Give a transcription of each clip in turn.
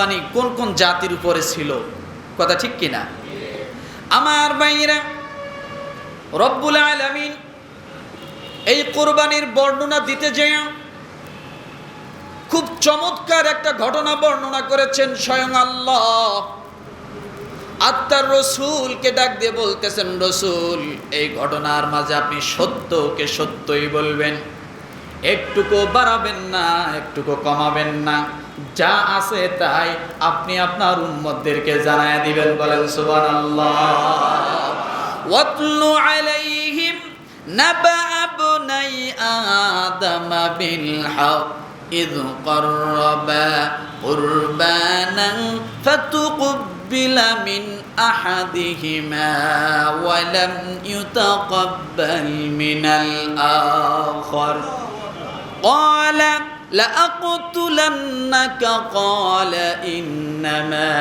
কুরবানি কোন কোন জাতির উপরে ছিল? কথা ঠিক কিনা? আমার বাইরা রব্বুল আলামিন এই কোরবানির বর্ণনা দিতে যেয়ে খুব চমৎকার একটা ঘটনা বর্ণনা করেছেন স্বয়ং আল্লাহ। আত্মার রসুলকে ডাক দিয়ে বলতেছেন, রসুল, এই ঘটনার মাঝে আপনি সত্যকে সত্যই বলবেন। একটুকু বাড়াবেন না, একটুকু কমাবেন না। যা আছে তাই আপনি আপনার উম্মতদেরকে জানায় দিবেন বলেন সুবহানাল্লাহ ওয়াতলু আলাইহিম নাবা আবনাই আদম বিল হক إذ قربا قربانا فتقبل من أحدهما ولم يتقبل من الآخر قال لأقتلنك قال إنما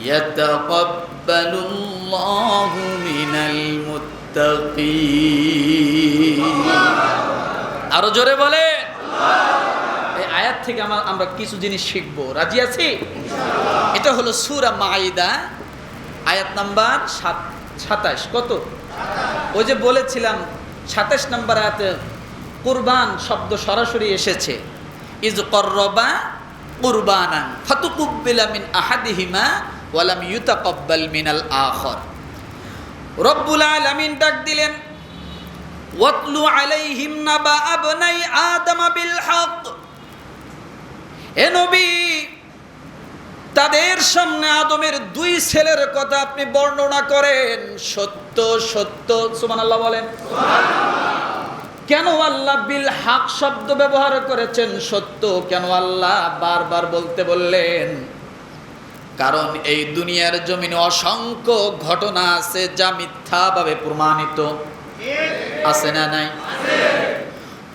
يتقبل الله من المتقين আরো জোরে বলে এই আয়াত থেকে আমরা আমরা কিছু জিনিস শিখবো রাজি আছি এটা হলো সুরা মাইদা আয়াত নাম্বার সাত সাতাশ কত ওই যে বলেছিলাম সাতাশ নাম্বার আয়াতে কুরবান শব্দ সরাসরি এসেছে ইজ করবা কুরবানান ফাতুকুব্বিলা মিন আহাদিহিমা ওয়ালাম ইউতাকাব্বাল মিনাল আখর রব্বুল আলামিন ডাক দিলেন, ওয়াতলু আলাইহিম নাবা আবনাই আদম বিল হক। এ নবী, তাদের সামনে আদমের দুই ছেলের কথা আপনি বর্ণনা করেন। সত্য সত্য, সুবহানাল্লাহ বলেন। কেন আল্লাহ বিল হাক শব্দ ব্যবহার করেছেন সত্য? কেন আল্লাহ বারবার বলতে বললেন? কারণ এই দুনিয়ার জমিনে অসংখ্য ঘটনা আছে যা মিথ্যাভাবে প্রমাণিত। আছে না নাই?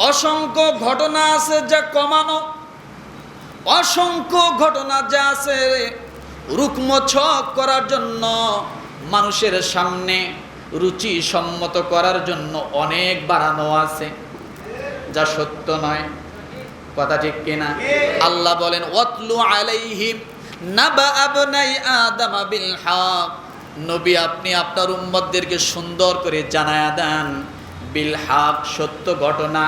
অসংখ্য ঘটনা আছে যা কমানো। অসংখ্য ঘটনা যা আছে রুকমছক করার জন্য মানুষের সামনে। রুচি সম্মত করার জন্য অনেক বাড়ানো আছে। যা সত্য নয়। কথা ঠিক কিনা? আল্লাহ বলেন, ওয়াতলু আলাইহিম নাবা আবনাই আদম বিল হক। নবী, আপনি আপনার উম্মতদেরকে সুন্দর করে জানায়া দেন, বিল হাক সত্য ঘটনা।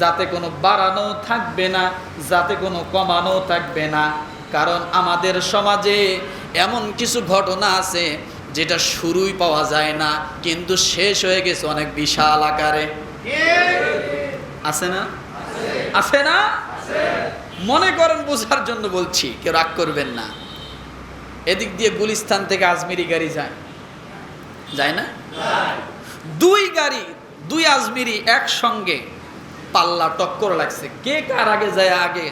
যাতে কোনো বাড়ানো থাকবে না, যাতে কোনো কমানো থাকবে না। কারণ আমাদের সমাজে এমন কিছু ঘটনা আছে যেটা শুরুই পাওয়া যায় না, কিন্তু শেষ হয়ে গেছে অনেক বিশাল আকারে। আছে না? আছে না? মনে করেন বোঝার জন্য বলছি, কেউ রাগ করবেন না। এদিক দিয়ে গুলিস্তান থেকে আজমিরি গাড়ি যায়। যায় না? দুই গাড়ি, দুই আজমিরি একসঙ্গে পাল্লা টক্কর লাগছে। কে কার আগে যায় আগে?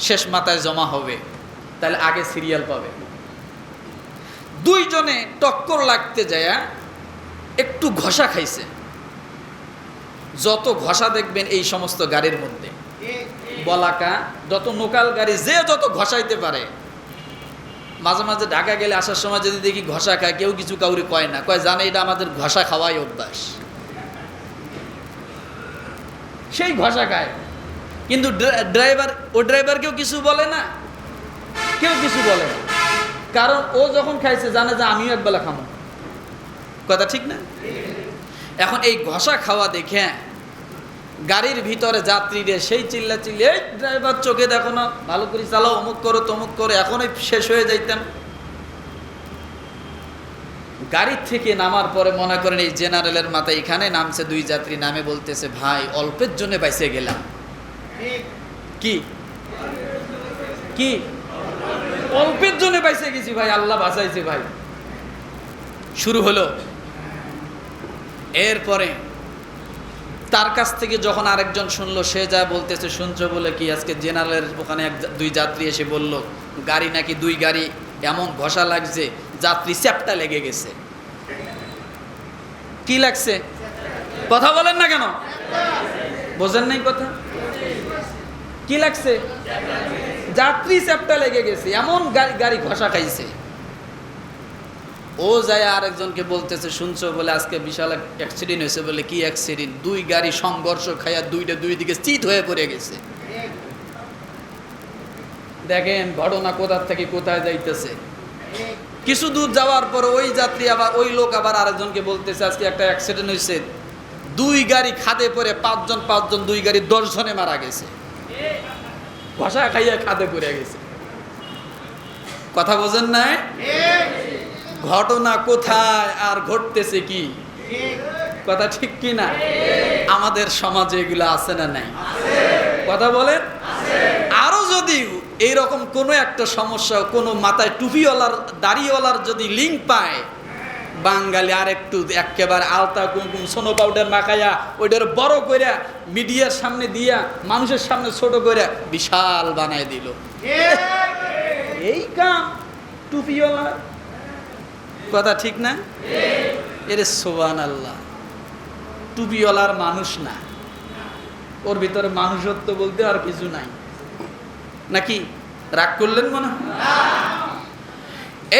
শেষ মাথায় জমা হবে। তাহলে আগে সিরিয়াল পাবে। দুইজনে টক্কর লাগতে যায় একটু ঘষা খাইছে। যত ঘষা দেখবেন এই সমস্ত গাড়ির মধ্যে। বলাকা, যত নোকাল গাড়ি, যে যত ঘষাইতে পারে। মাঝে মাঝে ঢাকা গেলে আসার সময় যদি দেখি ঘষা খায়, কেউ কিছু কাউরি কয় না। কয়, জানে এটা আমাদের ঘষা খাওয়াই অভ্যাস। সেই ঘষা খায়। কিন্তু ড্রাইভার, ও ড্রাইভার কেউ কিছু বলে না। কেউ কিছু বলে না। কারণ ও যখন খাইছে জানে যে আমিও একবেলা খামো। কথা ঠিক না? এখন এই ঘষা খাওয়া দেখে গাড়ির ভিতরে যাত্রীদের সেই চিল্লা চিল্লি এই ড্রাইভার চোখে দেখো না ভালো করে চালাও অমুক করো তমুক করো এখনই শেষ হয়ে যাইতেন। গাড়ির থেকে নামার পরে মনে করেন এই জেনারেলের মাথায় এখানে নামছে দুই যাত্রী নামে বলতেছে ভাই অল্পের জন্য বাইসে গেলাম। কি? কি? অল্পের গেছি ভাই, আল্লাহ বাঁচাইছে ভাই। শুরু হলো। এরপরে তার কাছ থেকে যখন আরেকজন শুনলো, সে যা বলতেছে শুনছো বলে কি আজকে জেনারেলের ওখানে এক দুই যাত্রী এসে বলল, গাড়ি নাকি দুই গাড়ি এমন ঘষা লাগছে, যাত্রী চ্যাপটা লেগে গেছে। কি লাগছে? কথা বলেন না কেন? বোঝেন নাই কথা? কি লাগছে? যাত্রী চ্যাপটা লেগে গেছে, এমন গাড়ি গাড়ি ঘষা খাইছে। ও যায় আরেকজনকে বলতেছে, শুনছো? বলে, আজকে বিশাল অ্যাক্সিডেন্ট হয়েছে। বলে, কি অ্যাক্সিডেন্ট দুই গাড়ি সংঘর্ষ খাইয়া দুইটা দুই দিকে চিত হয়ে পড়ে গেছে। দেখেন ঘটনা কোথা থেকে কোথায় যাইতেছে। কিছু দূর যাওয়ার পর ওই যাত্রী আবার, ওই লোক আবার আরেকজনকে বলতেছে, আজকে একটা অ্যাক্সিডেন্ট হয়েছে। দুই গাড়ি খাদে পরে পাঁচজন পাঁচজন দুই গাড়ি দশ জনে মারা গেছে। ঘষা খাইয়া খাদে পড়ে গেছে। কথা বোঝেন নাই? ঘটনা কোথায় আর ঘটতেছে কি? কথা ঠিক কি না? আমাদের সমাজে এগুলো আছে না নাই? কথা বলেন? আরও যদি এইরকম কোনো একটা সমস্যা, কোনো মাথায় টুপিওয়ালার, দাড়িওয়ালার যদি লিঙ্ক পায় বাঙালি আর একটু একেবারে আলতা কুমকুম সোনো পাউডার মাখাইয়া ওইটার বড় করে মিডিয়ার সামনে দিয়া মানুষের সামনে ছোট করে বিশাল বানায় দিল। এই কাম টুপিওয়ালা। কথা ঠিক না? এরে সোবান আল্লাহ টুপিওয়ালার মানুষ না। ওর ভিতরে মানুষত্ব বলতে আর কিছু নাই। নাকি? রাগ করলেন মনে হয়?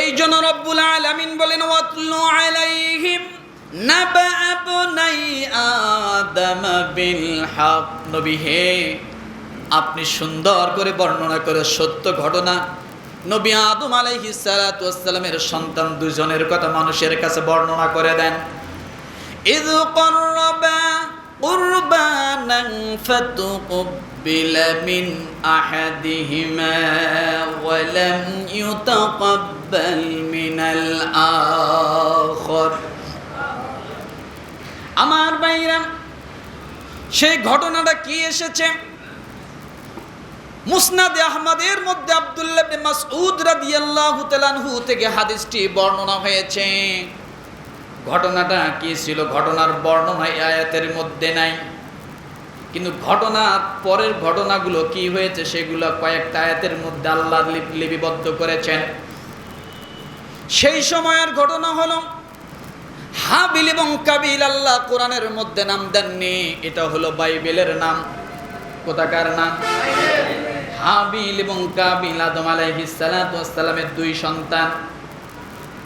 এই জন্য রব্বুল আলামিন বলেন, ওয়াতলু আলাইহিম নাবা আবনাই আদম বিল হক। নবী হে আপনি সুন্দর করে বর্ণনা করে সত্য ঘটনা। নবী আদম আলাইহি সালাতামের সন্তান দুজনের কথা মানুষের কাছে বর্ণনা করে দেন। ইদ করবা কুরবানান ফাতুকুব فتقبل من أحدهما ولم يتقبل من الآخر আমার বাইরা সেই ঘটনাটা কি এসেছে মুসনাদে আহমদের মধ্যে আব্দুল্লাহ ইবনে মাসউদ রাদিয়াল্লাহু তাআলাহু থেকে হাদিসটি বর্ণনা হয়েছে ঘটনাটা কি ছিল ঘটনার বর্ণনা এই আয়াতের মধ্যে নাই কিন্তু ঘটনার পরের ঘটনাগুলো কি হয়েছে সেগুলো কয়েকটা আয়াতের মধ্যে আল্লাহ লিপ- লিপিবদ্ধ করেছেন। সেই সময়ের ঘটনা হলো, হাবিল এবং কাবিল আল্লাহ কোরআনের মধ্যে নাম দেননি, এটা হলো বাইবেলের নাম। কোথাকার নাম? হাবিল এবং কাবিল, আদম আলাইহিস সালাতু ওয়াস সালামের দুই সন্তান।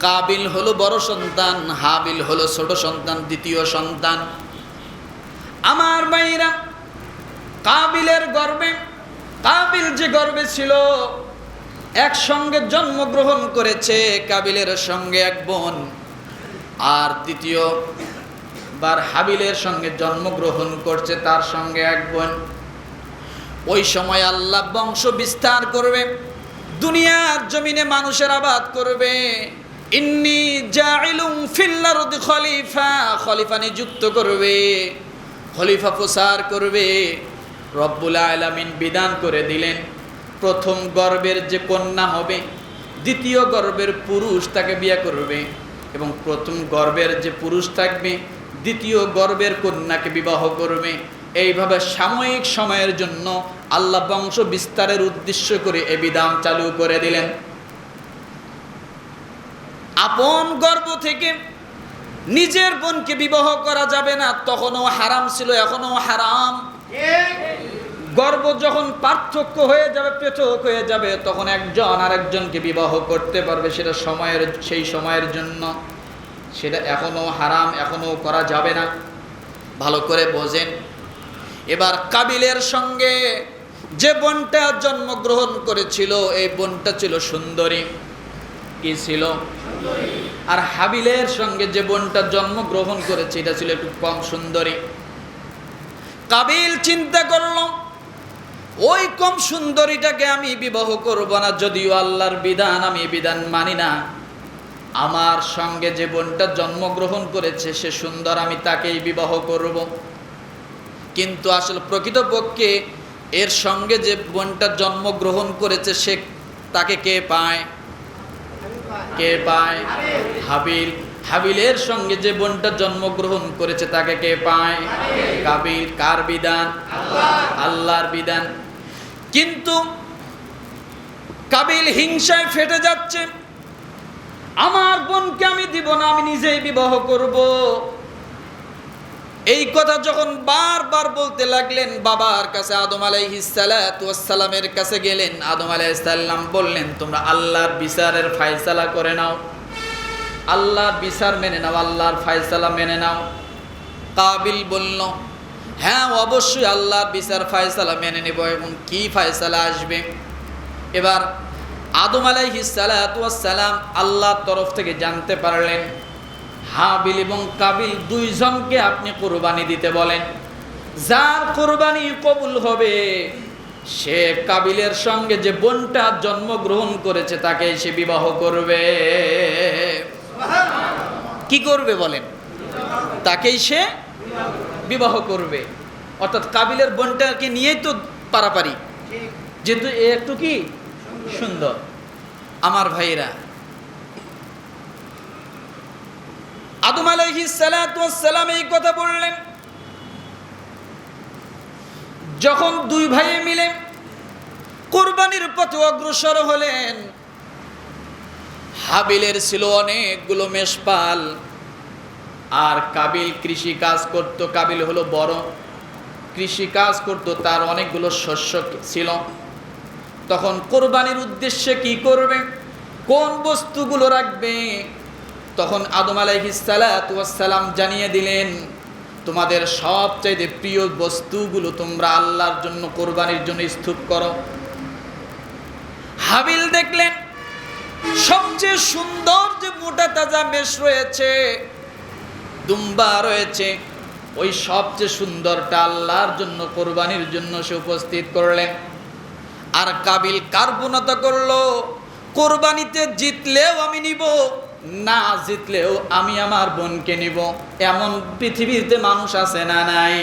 কাবিল হলো বড় সন্তান, হাবিল হলো ছোট সন্তান, দ্বিতীয় সন্তান। আমার ভাইরা কাবিলের গর্বে, কাবিল যে গর্বে ছিল, একসঙ্গে জন্মগ্রহণ করেছে কাবিলের সঙ্গে এক বোন। আর দ্বিতীয় বার হাবিলের সঙ্গে জন্মগ্রহণ করছে তার সঙ্গে এক বোন। ওই সময় আল্লাহ বংশ বিস্তার করবে, দুনিয়ার জমিনে মানুষের আবাদ করবে। ইন্নি জাইলুম ফিল খলিফা খলিফা নিযুক্ত করবে, খলিফা প্রসার করবে। রব্বুল আলামিন বিধান করে দিলেন, প্রথম গর্বের যে কন্যা হবে, দ্বিতীয় গর্বের পুরুষ তাকে বিয়ে করবে এবং প্রথম গর্বের যে পুরুষ থাকবে, দ্বিতীয় গর্বের কন্যাকে বিবাহ করবে। এইভাবে সাময়িক সময়ের জন্য আল্লাহ বংশ বিস্তারের উদ্দেশ্য করে এ বিধান চালু করে দিলেন। আপন গর্ব থেকে নিজের বোনকে বিবাহ করা যাবে না, তখনও হারাম ছিল, এখনও হারাম। গর্ব যখন পার্থক্য হয়ে যাবে, পৃথক হয়ে যাবে, তখন একজন আরেকজনকে বিবাহ করতে পারবে সেটা সময়ের, সেই সময়ের জন্য। সেটা এখনও হারাম এখনও করা যাবে না। ভালো করে বোঝেন। এবার কাবিলের সঙ্গে যে বোনটা জন্মগ্রহণ করেছিল, এই বোনটা ছিল সুন্দরী। কি ছিল? আর হাবিলের সঙ্গে যে বোনটা জন্মগ্রহণ করেছে, এটা ছিল একটু কম সুন্দরী। কাবিল চিন্তা করল ওই কম সুন্দরীটাকে আমি বিবাহ করব না, যদিও আল্লাহর বিধান আমি বিধান মানি না। আমার সঙ্গে যে বোনটা জন্মগ্রহণ করেছে, সে সুন্দর, আমি তাকেই বিবাহ করব। কিন্তু আসলে প্রকৃতপক্ষে এর সঙ্গে যে বোনটা জন্মগ্রহণ করেছে, সে তাকে কে পায়? কে পায়? হাবিল। হাবিলের সঙ্গে যে বোনটা জন্মগ্রহণ করেছে, তাকে কে পায়? কাবিল। কার বিধান? আল্লাহর বিধান। কিন্তু কাবিল হিংসায় ফেটে যাচ্ছে। আমার বোনকে আমি দিব না, আমি নিজেই বিবাহ করব। এই কথা যখন বারবার বলতে লাগলেন, বাবার কাছে আদম আলাইহিসালামের কাছে গেলেন। আদম আলাইসাল্লাম বললেন, তোমরা আল্লাহর বিচারের ফায়সালা করে নাও। আল্লাহর বিচার মেনে নাও, আল্লাহর ফায়সালা মেনে নাও। কাবিল বলল হ্যাঁ অবশ্যই আল্লাহর বিচার ফায়সালা মেনে নেব এবং কি ফায়সালা আসবে। এবার আদম আলাইহিসালাম আল্লাহর তরফ থেকে জানতে পারলেন হাবিল এবং কাবিল দুইজনকে আপনি কোরবানি দিতে বলেন। যার কোরবানি কবুল হবে সে কাবিলের সঙ্গে যে বোনটা জন্মগ্রহণ করেছে তাকে সে বিবাহ করবে। কি করবে বলেন? তাকেই সে বিবাহ করবে। অর্থাৎ কাবিলের বোনটাকে নিয়েই তো পারাপারি। যেহেতু এ একটু কি? সুন্দর। আমার ভাইরা আদম আলাইহি সালাম এই কথা বললেন। যখন দুই ভাই মিলে কোরবানির পথে অগ্রসর হলেন, হাবিলের ছিল অনেকগুলো মেষপাল। আর কাবিল কৃষি কাজ করত। কাবিল হলো বড় কৃষি কাজ করত, তার অনেকগুলো শস্য ছিল। তখন কোরবানির উদ্দেশ্যে কি করবে? কোন বস্তুগুলো রাখবে? তখন আদম আলাইহিসালাম জানিয়ে দিলেন, তোমাদের সবচাইতে প্রিয় বস্তুগুলো তোমরা আল্লাহর জন্য, কোরবানির জন্য স্তূপ করো। হাবিল দেখলেন, সবচেয়ে সুন্দর যে মোটা তাজা মেষ রয়েছে দুম্বা রয়েছে। ওই সবচেয়ে সুন্দরটা আল্লাহর জন্য, কোরবানির জন্য সে উপস্থিত করলেন। আর কাবিল কার্বনতা করল, কোরবানিতে জিতলেও আমি নিব, না জিতলেও আমি আমার বোনকে নিব। এমন পৃথিবীতে মানুষ আছে না নাই?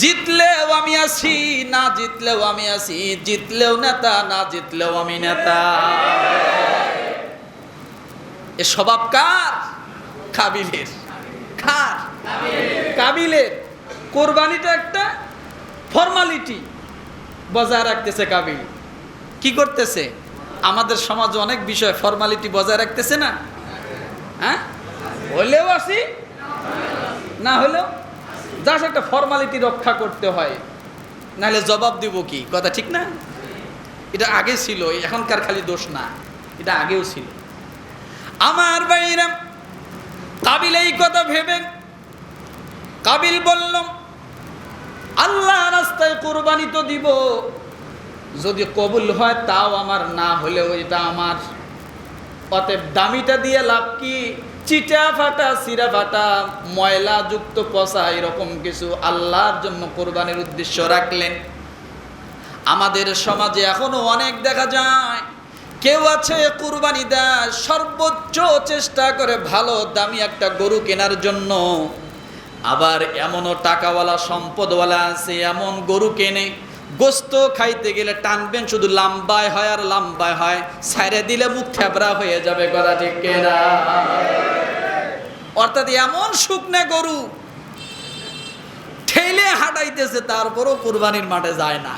জিতলেও আমি আছি, না জিতলেও আমি আছি, জিতলেও নেতা, না জিতলেও আমি নেতা। এ স্বভাব কার? কাবিলের। কার? কাবিলের। কোরবানিটা একটা ফর্মালিটি বজায় রাখতেছে কাবিল। কি করতেছে? আমাদের সমাজে অনেক বিষয় ফর্মালিটি বজায় রাখতেছে না? হ্যাঁ? হলেও আসি, না হলেও জাস্ট একটা ফর্মালিটি রক্ষা করতে হয়। নাহলে জবাব দিব কি? কথা ঠিক না? এটা আগে ছিল, এখনকার খালি দোষ না। এটা আগেও ছিল। আমার বাইরা কাবিল এই কথা ভেবেন কাবিল বললাম আল্লাহ রাস্তায় কোরবানি তো দিব। যদি কবুল হয় তাও আমার, না হলেও এটা আমার। অতএব দামিটা দিয়ে লাভ কি? চিটা ফাটা, সিরা ফাটা, ময়লা যুক্ত পচা, এরকম কিছু আল্লাহর জন্য কোরবানির উদ্দেশ্য রাখলেন। আমাদের সমাজে এখনও অনেক দেখা যায় কেউ আছে কুরবানি দেয়, সর্বোচ্চ চেষ্টা করে ভালো দামি একটা গরু কেনার জন্য। আবার এমনও টাকাওয়ালা, সম্পদওয়ালা আছে, এমন গরু কেনে, গোস্ত খাইতে গেলে টানবেন, শুধু লাম্বায় হয় আর লাম্বায় হয় সাইরে দিলে মুখ থেবরা হয়ে যাবে, কথা ঠিক কেনা? অর্থাৎ এমন শুকনে গরু, ঠেলে হাঁটাইতেছে, তারপরও কুরবানির মাঠে যায় না।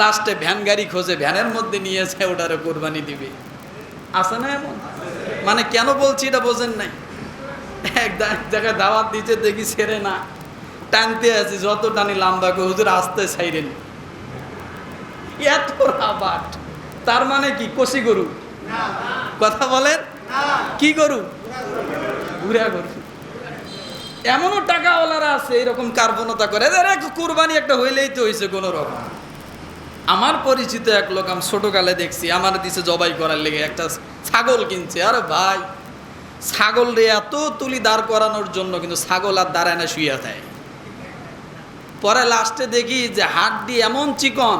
লাস্টে ভ্যান গাড়ি খোঁজে ভ্যানের মধ্যে নিয়ে নিয়েছে ওটারে কোরবানি দিবে। আছে না এমন? মানে কেন বলছি এটা বোঝেন নাই? এক জায়গায় দাওয়াত দিতে দেখি ছেড়ে না। টানতে আছি যত টানি লাম্বা করে হুজুর আসতে ছাইরেন এত রাবাট। তার মানে কি? কষি গরু? কথা বলেন? কি গরু? ঘুরা গরু। এমনও টাকাওয়ালারা আছে এরকম কার্বনতা করে। কুরবানি একটা হইলেই তো হয়েছে কোনো রকম। আমার পরিচিত এক লোক আমি ছোটকালে দেখছি, আমার দিছে জবাই করার লেগে একটা ছাগল কিনছে। আরে ভাই, ছাগল রে এত তুলি দাঁড় করানোর জন্য কিন্তু ছাগল আর দাঁড়ায় না শুয়ে যায়। পরে লাস্টে দেখি যে হাত দিয়ে এমন চিকন,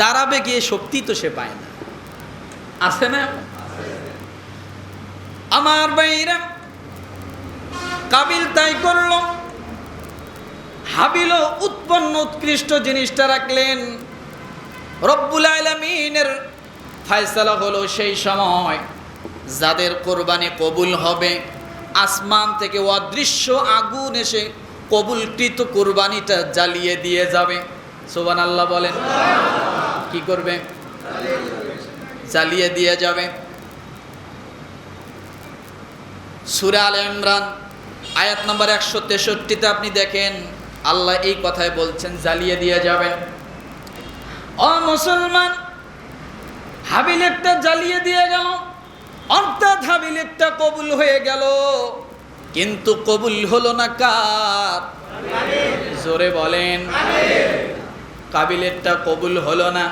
দাঁড়াবে গিয়ে শক্তি তো সে পায় না। আছে না? আমার বাইরা কাবিল তাই করল হাবিল উৎপন্ন উৎকৃষ্ট জিনিসটা রাখলেন। রব্বুল আলমিনের ফায়সালা হলো সেই সময় যাদের কোরবানি কবুল হবে, আসমান থেকে অদৃশ্য আগুন এসে কবুলকৃত কোরবানিটা জ্বালিয়ে দিয়ে যাবে। সোবান আল্লাহ বলেন, কি করবে? জ্বালিয়ে দিয়ে যাবে। সুরা আল ইমরান, আয়াত নম্বর একশো তেষট্টিতে আপনি দেখেন, আল্লাহ এই কথায় বলছেন, জ্বালিয়ে দিয়ে যাবেন। ও মুসলমান, হাবিলেরটা জ্বালিয়ে দিয়ে গেল। অর্থাৎ হাবিলেরটা কবুল হয়ে গেল। কিন্তু কবুল হলো না কার? জোরে বলেন। কাবিলেরটা কবুল হলো না।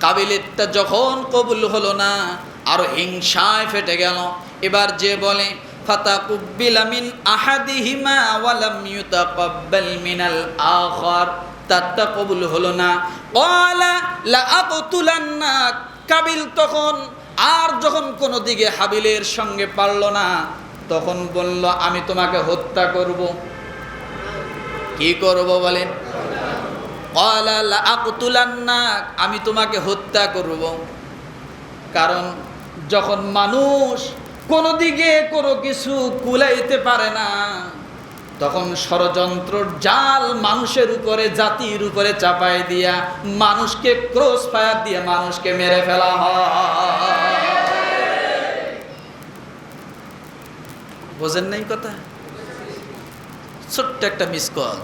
কাবিলেরটা যখন কবুল হলো না, আরও হিংসায় ফেটে গেল। এবার যে বলে, ফাতাকুব্বিলা মিন আহাদিহিমা ওয়ালাম ইউতাকাব্বাল মিনাল আখার। তারটা কবুল হলো না। লা কাবিল তখন আর যখন কোনো দিকে হাবিলের সঙ্গে পারল না, তখন বলল, আমি তোমাকে হত্যা করব। কি করব বলেন? আমি তোমাকে হত্যা করব। কারণ যখন মানুষ কোনো দিকে কোনো কিছু কুলাইতে পারে না তখন ষড়যন্ত্র জাল মানুষের উপরে, জাতির উপরে চাপাই দিয়া মানুষকে ক্রস ফায়ার দিয়ে মানুষকে মেরে ফেলা বোঝেন নাই কথা? ছোট্ট একটা মিস কল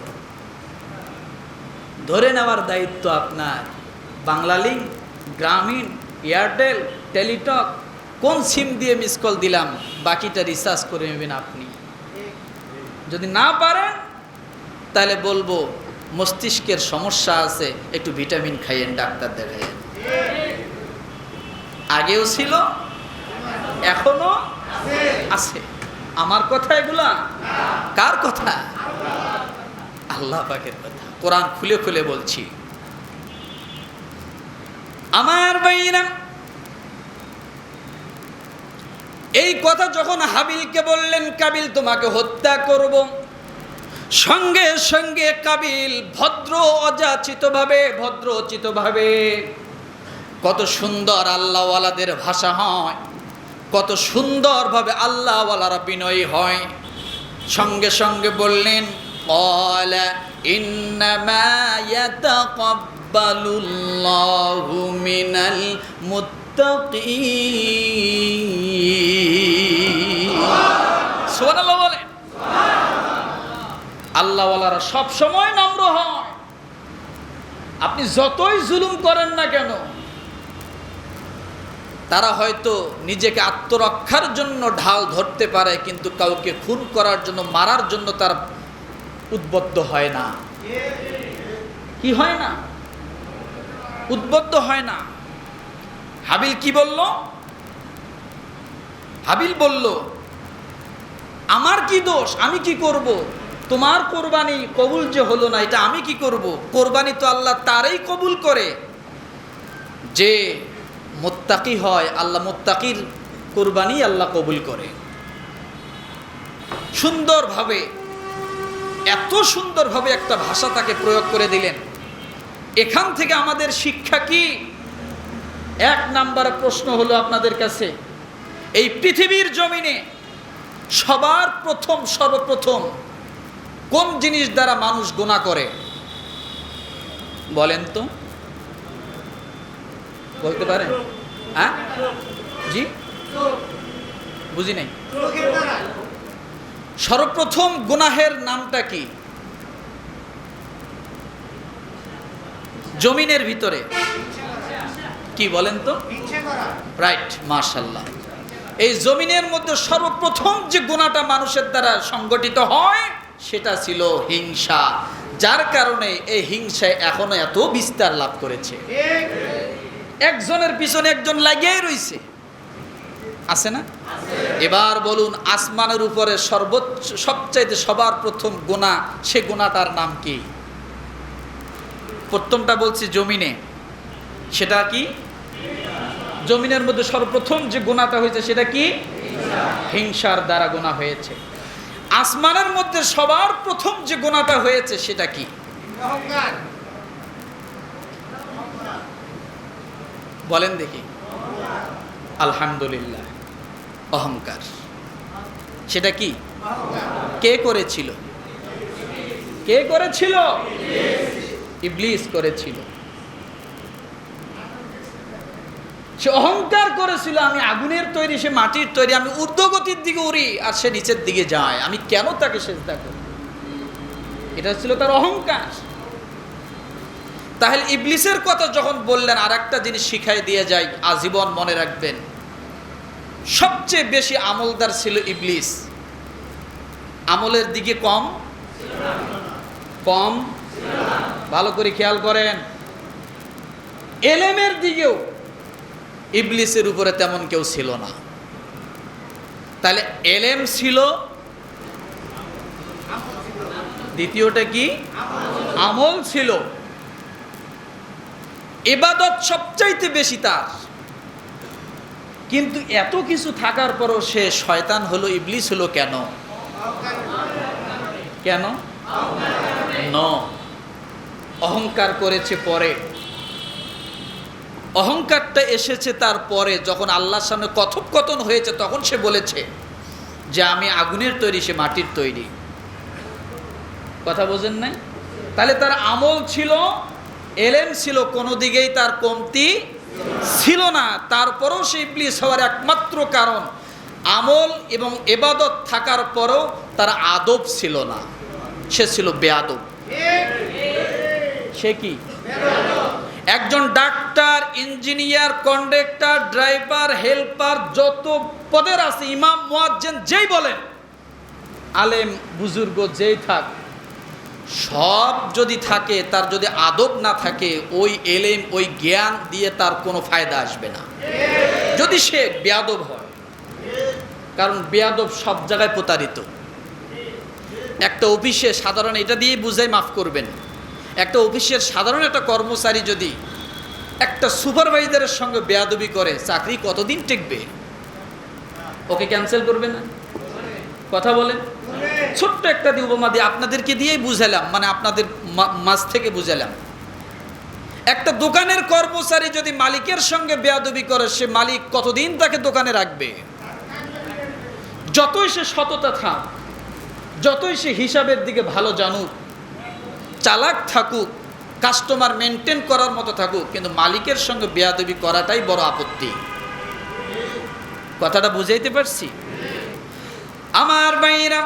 ধরে নেওয়ার দায়িত্ব আপনার। বাংলালিঙ্ক গ্রামীণ, এয়ারটেল, টেলিটক, কোন সিম দিয়ে মিস কল দিলাম? বাকিটা রিসার্চ করে নেবেন আপনি। যদি না পারেন, তাহলে বলব মস্তিষ্কের সমস্যা আছে, একটু ভিটামিন খাইয়েন, ডাক্তার দেখাইয়েন। আগেও ছিল, এখনও আছে। আমার কথা এগুলা? কার কথা? আল্লাহ পাকের কথা। কোরআন খুলে খুলে বলছি। আমার বাইরা এই কথা যখন হাবিলকে বললেন, কাবিল, তোমাকে হত্যা করব। সঙ্গে সঙ্গে কাবিল ভদ্র অযাচিতভাবে ভদ্রচিতভাবে কত সুন্দর আল্লাহওয়ালাদের ভাষা হয়, কত সুন্দরভাবে আল্লাহওয়ালারা বিনয়ী হয়। সঙ্গে সঙ্গে বললেন ইন্নামা ইয়াতাকাব্বালুল্লাহু মিনাল মুত বলেন আল্লাহওয়ালারা সব সময় নম্র হয়। আপনি যতই জুলুম করেন না কেন, তারা হয়তো নিজেকে আত্মরক্ষার জন্য ঢাল ধরতে পারে, কিন্তু কাউকে খুন করার জন্য, মারার জন্য তার উদ্বদ্ধ হয় না। কি হয় না? উদ্বদ্ধ হয় না। হাবিল কি বলল? হাবিল বলল, আমার কি দোষ? আমি কি করব? তোমার কোরবানি কবুল যে হলো না, এটা আমি কি করব? কোরবানি তো আল্লাহ তারই কবুল করে। যে মোত্তাকি হয়, আল্লাহ মোত্তাকির কোরবানি আল্লাহ কবুল করে। সুন্দরভাবে, এত সুন্দরভাবে একটা ভাষা তাকে প্রয়োগ করে দিলেন। এখান থেকে আমাদের শিক্ষা কি? এক নাম্বার প্রশ্ন হলো আপনাদের কাছে, এই পৃথিবীর জমিনে সবার প্রথম, সর্বপ্রথম কোন জিনিস দ্বারা মানুষ গোনা করে? বলেন তো। বলতে পারেন? হ্যাঁ? জি? বুঝি নাই। সর্বপ্রথম গুনাহের নামটা কি? জমিনের ভিতরে। কি বলেন তো? রাইট মার্শাল্লাহ এই জমিনের মধ্যে সর্বপ্রথম যে গুণাটা মানুষের দ্বারা সংগঠিত হয় সেটা ছিল হিংসা। যার কারণে এই হিংসায় এখনও এত বিস্তার লাভ করেছে। একজনের পিছনে একজন লাগিয়েই রইছে। আছে না? এবার বলুন আসমানের উপরে সর্বোচ্চ সবচাইতে সবার প্রথম গোনা সে গোনাটার নাম কি? প্রথমটা বলছি জমিনে। সেটা কি? জমিনের মধ্যে সর্বপ্রথম যে গোনাটা হয়েছে সেটা কি? হিংসার দ্বারা গোনা হয়েছে। আসমানের মধ্যে সবার প্রথম যে গোনাটা হয়েছে সেটা কি? বলেন দেখি। আলহামদুলিল্লাহ। অহংকার। সেটা কি? কে করেছিল? কে করেছিল? ইবলিস করেছিল। সে অহংকার করেছিল, আমি আগুনের তৈরি, সে মাটির তৈরি, আমি ঊর্ধ্বগতির দিকে উড়ি আর সে নিচের দিকে যায়। আমি কেন তাকে সেজদা করি এটা ছিল তার অহংকার। তাহলে ইবলিসের কথা যখন বললেন আর একটা জিনিস শিখাই দিয়ে যাই, আজীবন মনে রাখবেন, সবচেয়ে বেশি আমলদার ছিল ইবলিস। আমলের দিকে কম? কম? ভালো করে খেয়াল করেন। এলেমের দিকেও ইবলিসের উপরে তেমন কেউ ছিল না। তাহলে এলেম ছিল দ্বিতীয়টা কি? আমল ছিল। এবাদত সবচাইতে বেশি তার। কিন্তু এত কিছু থাকার পরও সে শয়তান হলো ইবলিস হলো কেন? কেন? ন অহংকার করেছে পরে। অহংকারটা এসেছে তার পরে যখন আল্লাহর সামনে কথোপকথন হয়েছে, তখন সে বলেছে যে, আমি আগুনের তৈরি, সে মাটির তৈরি। কথা বোঝেন নাই? তাহলে তার আমল ছিল, এলেম ছিল, কোনো দিকেই তার কমতি ছিল না। তারপরেও সে ইবলিস হওয়ার একমাত্র কারণ, আমল এবং এবাদত থাকার পরও তার আদব ছিল না। সে ছিল বেয়াদব সে কি? একজন doctor, engineer, conductor, driver, helper, যত পদের আছে, ইমাম, মুয়াজ্জেন, যেই বলেন, আলেম, বুজুর্গ, যেই থাক, সব যদি থাকে, তার যদি আদব না থাকে, ওই এলেম, ওই জ্ঞান দিয়ে তার কোনো ফায়দা আসবে না। যদি সে বেয়াদব হয়, কারণ বেয়াদব সব জায়গায় প্রতারিত। একটা অফিসে সাধারণ এটা দিয়ে বুঝাই মাফ করবেন। একটা অফিসের সাধারণ একটা কর্মচারী যদি একটা সুপারভাইজারের সঙ্গে বেয়াদবি করে, চাকরি কতদিন টিকবে? ওকে ক্যান্সেল করবে না? কথা বলেন। ছোট্ট একটা দিয়ে উপমা দিয়ে আপনাদেরকে দিয়েই বুঝালাম মানে আপনাদের মা- মাঝ থেকে বুঝালাম। একটা দোকানের কর্মচারী যদি মালিকের সঙ্গে বেয়াদবি করে, সে মালিক কতদিন তাকে দোকানে রাখবে? যতই সে সততা থাক, যতই সে হিসাবের দিকে ভালো জানুক চালাক থাকুক কাস্টমার মেনটেন করার মতো থাকুক, কিন্তু মালিকের সঙ্গে বেয়াদবি করাটাই বড় আপত্তি। কথাটা বুঝাইতে পারছি? আমার ভাইরা